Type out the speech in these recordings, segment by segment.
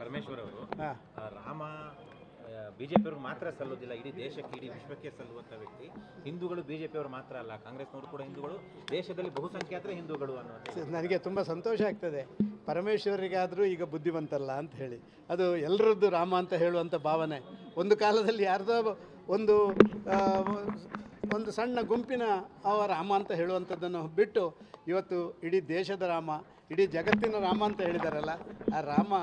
ಪರಮೇಶ್ವರ್ ಅವರು ರಾಮ ಬಿಜೆಪಿ ಅವ್ರಿಗೆ ಮಾತ್ರ ಸಲ್ಲೋದಿಲ್ಲ ಇಡೀ ದೇಶಕ್ಕೆ ಇಡೀ ವಿಶ್ವಕ್ಕೆ ಸಲ್ಲುವಂತ ವ್ಯಕ್ತಿ. ಹಿಂದೂಗಳು ಬಿಜೆಪಿ ಅವರು ಮಾತ್ರ ಅಲ್ಲ ಕಾಂಗ್ರೆಸ್ನವರು ಕೂಡ ಹಿಂದೂಗಳು. ದೇಶದಲ್ಲಿ ಬಹುಸಂಖ್ಯಾತರ ಹಿಂದೂಗಳು ಅನ್ನೋದು ನನಗೆ ತುಂಬ ಸಂತೋಷ ಆಗ್ತದೆ. ಪರಮೇಶ್ವರಿಗಾದರೂ ಈಗ ಬುದ್ಧಿವಂತಲ್ಲ ಅಂತ ಹೇಳಿ. ಅದು ಎಲ್ಲರದ್ದು ರಾಮ ಅಂತ ಹೇಳುವಂಥ ಭಾವನೆ. ಒಂದು ಕಾಲದಲ್ಲಿ ಯಾರ್ದೋ ಒಂದು ಒಂದು ಸಣ್ಣ ಗುಂಪಿನ ರಾಮ ಅಂತ ಹೇಳುವಂಥದ್ದನ್ನು ಬಿಟ್ಟು ಇವತ್ತು ಇಡೀ ದೇಶದ ರಾಮ, ಇಡೀ ಜಗತ್ತಿನ ರಾಮ ಅಂತ ಹೇಳಿದಾರಲ್ಲ, ಆ ರಾಮ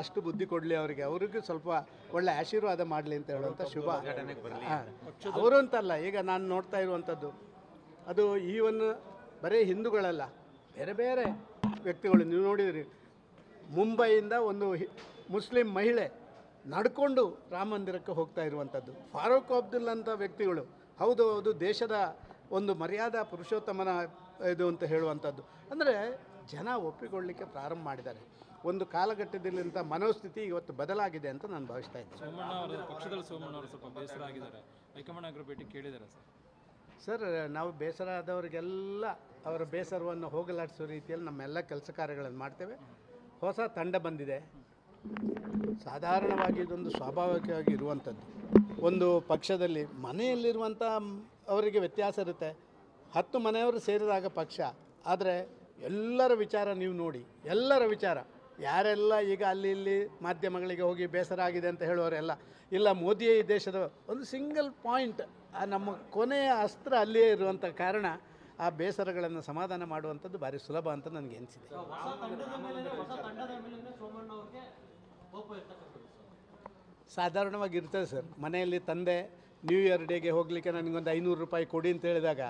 ಅಷ್ಟು ಬುದ್ಧಿ ಕೊಡಲಿ ಅವರಿಗೆ ಅವರಿಗೂ ಸ್ವಲ್ಪ ಒಳ್ಳೆ ಆಶೀರ್ವಾದ ಮಾಡಲಿ ಅಂತ ಹೇಳುವಂಥ ಶುಭ. ಅವರು ಅಂತಲ್ಲ, ಈಗ ನಾನು ನೋಡ್ತಾ ಇರುವಂಥದ್ದು, ಅದು ಈವನ್ ಬರೀ ಹಿಂದೂಗಳಲ್ಲ, ಬೇರೆ ಬೇರೆ ವ್ಯಕ್ತಿಗಳು, ನೀವು ನೋಡಿದ್ರಿ, ಮುಂಬೈಯಿಂದ ಒಂದು ಮುಸ್ಲಿಂ ಮಹಿಳೆ ನಡ್ಕೊಂಡು ರಾಮ ಮಂದಿರಕ್ಕೆ ಹೋಗ್ತಾ ಇರುವಂಥದ್ದು ಫಾರೂಕ್ ಅಬ್ದುಲ್ ಅಂತ ವ್ಯಕ್ತಿಗಳು ಹೌದು ಹೌದು ದೇಶದ ಒಂದು ಮರ್ಯಾದಾ ಪುರುಷೋತ್ತಮನ ಇದು ಅಂತ ಹೇಳುವಂಥದ್ದು. ಅಂದರೆ ಜನ ಒಪ್ಪಿಕೊಳ್ಳಲಿಕ್ಕೆ ಪ್ರಾರಂಭ ಮಾಡಿದ್ದಾರೆ. ಒಂದು ಕಾಲಘಟ್ಟದಲ್ಲಿಂಥ ಮನೋಸ್ಥಿತಿ ಇವತ್ತು ಬದಲಾಗಿದೆ ಅಂತ ನಾನು ಭಾವಿಸ್ತಾ ಇದ್ದೀನಿ. ಸೋಮಣ್ಣ ಅವರ ಪಕ್ಷದಲ್ಲಿ ಸೋಮಣ್ಣ ಅವರು ಸ್ವಲ್ಪ ಬೇಸರ ಆಗಿದ್ದಾರೆ. ಹೈಕಮಾಂಡ್ ಆಗ್ರ ಭೇಟಿ ಕೇಳಿದ್ದಾರೆ ಸರ್? ಸರ್ ನಾವು ಬೇಸರ ಆದವರಿಗೆಲ್ಲ ಅವರ ಬೇಸರವನ್ನು ಹೋಗಲಾಡಿಸೋ ರೀತಿಯಲ್ಲಿ ನಮ್ಮೆಲ್ಲ ಕೆಲಸ ಕಾರ್ಯಗಳನ್ನು ಮಾಡ್ತೇವೆ. ಹೊಸ ತಂಡ ಬಂದಿದೆ. ಸಾಧಾರಣವಾಗಿ ಇದೊಂದು ಸ್ವಾಭಾವಿಕವಾಗಿ ಇರುವಂಥದ್ದು. ಒಂದು ಪಕ್ಷದಲ್ಲಿ ಮನೆಯಲ್ಲಿರುವಂಥ ಅವರಿಗೆ ವ್ಯತ್ಯಾಸ ಇರುತ್ತೆ. ಹತ್ತು ಮನೆಯವರು ಸೇರಿದಾಗ ಪಕ್ಷ. ಆದರೆ ಎಲ್ಲರ ವಿಚಾರ ನೀವು ನೋಡಿ, ಎಲ್ಲರ ವಿಚಾರ. ಯಾರೆಲ್ಲ ಈಗ ಅಲ್ಲಿ ಇಲ್ಲಿ ಮಾಧ್ಯಮಗಳಿಗೆ ಹೋಗಿ ಬೇಸರ ಆಗಿದೆ ಅಂತ ಹೇಳುವವರೆಲ್ಲ, ಇಲ್ಲ ಮೋದಿಯೇ ಈ ದೇಶದ ಒಂದು ಸಿಂಗಲ್ ಪಾಯಿಂಟ್, ಆ ನಮ್ಮ ಕೊನೆಯ ಅಸ್ತ್ರ ಅಲ್ಲಿಯೇ ಇರುವಂಥ ಕಾರಣ, ಆ ಬೇಸರಗಳನ್ನು ಸಮಾಧಾನ ಮಾಡುವಂಥದ್ದು ಭಾರಿ ಸುಲಭ ಅಂತ ನನಗೆ ಅನಿಸಿದೆ ಸಾಧಾರಣವಾಗಿ ಇರ್ತದೆ ಸರ್. ಮನೆಯಲ್ಲಿ ತಂದೆ ನ್ಯೂ ಇಯರ್ ಡೇಗೆ ಹೋಗಲಿಕ್ಕೆ ನನಗೊಂದು ಐನೂರು ರೂಪಾಯಿ ಕೊಡಿ ಅಂತ ಹೇಳಿದಾಗ,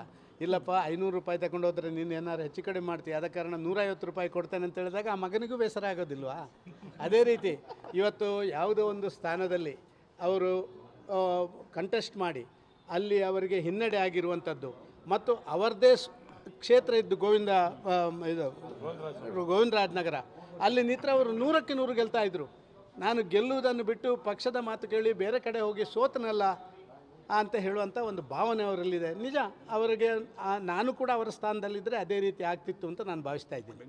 ಇಲ್ಲಪ್ಪ, ಐನೂರು ರೂಪಾಯಿ ತಗೊಂಡು ಹೋದ್ರೆ ನೀನು ಏನಾರು ಹೆಚ್ಚು ಕಡಿಮೆ ಮಾಡ್ತೀಯ? ಆದ ಕಾರಣ ನೂರೈವತ್ತು ರೂಪಾಯಿ ಕೊಡ್ತೇನೆ ಅಂತ ಹೇಳಿದಾಗ ಆ ಮಗನಿಗೂ ಬೇಸರ ಆಗೋದಿಲ್ವಾ? ಅದೇ ರೀತಿ ಇವತ್ತು ಯಾವುದೋ ಒಂದು ಸ್ಥಾನದಲ್ಲಿ ಅವರು ಕಂಟೆಸ್ಟ್ ಮಾಡಿ ಅಲ್ಲಿ ಅವರಿಗೆ ಹಿನ್ನಡೆ ಆಗಿರುವಂಥದ್ದು. ಮತ್ತು ಅವರದೇ ಕ್ಷೇತ್ರ ಇದ್ದು ಗೋವಿಂದ ಇದು, ಗೋವಿಂದರಾಜ್ ನಗರ. ಅಲ್ಲಿ ನಿತ್ರ ಅವರು ನೂರಕ್ಕೆ ನೂರು ಗೆಲ್ತಾ ಇದ್ರು. ನಾನು ಗೆಲ್ಲುವುದನ್ನು ಬಿಟ್ಟು ಪಕ್ಷದ ಮಾತು ಕೇಳಿ ಬೇರೆ ಕಡೆ ಹೋಗಿ ಸೋತನಲ್ಲ ಅಂತ ಹೇಳುವಂಥ ಒಂದು ಭಾವನೆ ಅವರಲ್ಲಿದೆ. ನಿಜ ಅವರಿಗೆ ನಾನು ಕೂಡ ಅವರ ಸ್ಥಾನದಲ್ಲಿದ್ದರೆ ಅದೇ ರೀತಿ ಆಗ್ತಿತ್ತು ಅಂತ ನಾನು ಭಾವಿಸ್ತಾ ಇದ್ದೀನಿ.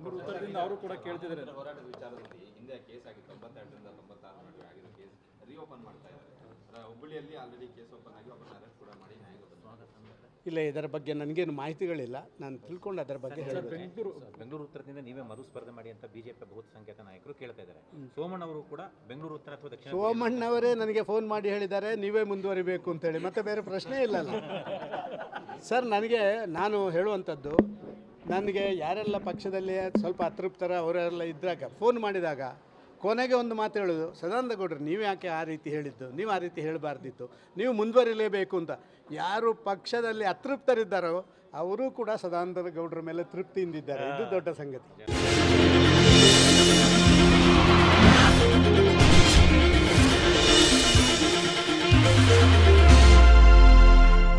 ಅವರು ಕೂಡ ಕೇಳ್ತಿದ್ದಾರೆ. ಹೋರಾಟದ ವಿಚಾರದಲ್ಲಿ ಹಿಂದೆ ಕೇಸ್ ಆಗಿತ್ತು ತೊಂಬತ್ತೆರಡರಿಂದ ತೊಂಬತ್ತಾರು ನಡುವೆ ಆಗಿರೋ ಕೇಸ್ ರಿಓಪನ್ ಮಾಡ್ತಾ ಇದ್ದಾರೆ. ಹುಬ್ಬಳ್ಳಿಯಲ್ಲಿ ಆಲ್ರೆಡಿ ಕೇಸ್ ಓಪನ್ ಆಗಿ ಒಬ್ಬರನ್ನ ಅರೆಸ್ಟ್ ಕೂಡ ಮಾಡಿ ನ್ಯಾಯಕ್ಕೆ ಇಲ್ಲ ಇದರ ಬಗ್ಗೆ ನನಗೇನು ಮಾಹಿತಿಗಳಿಲ್ಲ. ನಾನು ತಿಳ್ಕೊಂಡು ಅದರ ಬಗ್ಗೆ ಬೆಂಗಳೂರು ಬೆಂಗಳೂರು ಉತ್ತರದಿಂದ ನೀವೇ ಮರುಸ್ಪರ್ಧೆ ಮಾಡಿ ಅಂತ ಬಿಜೆಪಿ ಬಹುಸಂಖ್ಯಾತ ನಾಯಕರು ಕೇಳ್ತಾ ಇದ್ದಾರೆ ಸೋಮಣ್ಣ ಅವರು ಕೂಡ ಬೆಂಗಳೂರು ಉತ್ತರ ಅಥವಾ ದಕ್ಷಿಣ ಸೋಮಣ್ಣವರೇ ನನಗೆ ಫೋನ್ ಮಾಡಿ ಹೇಳಿದ್ದಾರೆ ನೀವೇ ಮುಂದುವರಿಬೇಕು ಅಂತೇಳಿ ಮತ್ತೆ ಬೇರೆ ಪ್ರಶ್ನೆ ಇಲ್ಲಲ್ಲ. ಸರ್ ನನಗೆ ನಾನು ಹೇಳುವಂಥದ್ದು ನನಗೆ ಯಾರೆಲ್ಲ ಪಕ್ಷದಲ್ಲಿ ಸ್ವಲ್ಪ ಅತೃಪ್ತರ ಅವರೆಲ್ಲ ಇದ್ದಾಗ ಫೋನ್ ಮಾಡಿದಾಗ ಕೊನೆಗೆ ಒಂದು ಮಾತು ಹೇಳೋದು ಸದಾನಂದ ಗೌಡ್ರು ನೀವು ಯಾಕೆ ಆ ರೀತಿ ಹೇಳಿದ್ದು? ನೀವು ಆ ರೀತಿ ಹೇಳಬಾರ್ದಿತ್ತು. ನೀವು ಮುಂದುವರಿಲೇಬೇಕು ಅಂತ. ಯಾರು ಪಕ್ಷದಲ್ಲಿ ಅತೃಪ್ತರಿದ್ದಾರೋ ಅವರೂ ಕೂಡ ಸದಾನಂದ ಗೌಡ್ರ ಮೇಲೆ ತೃಪ್ತಿಯಿಂದಿದ್ದಾರೆ. ಇದು ದೊಡ್ಡ ಸಂಗತಿ.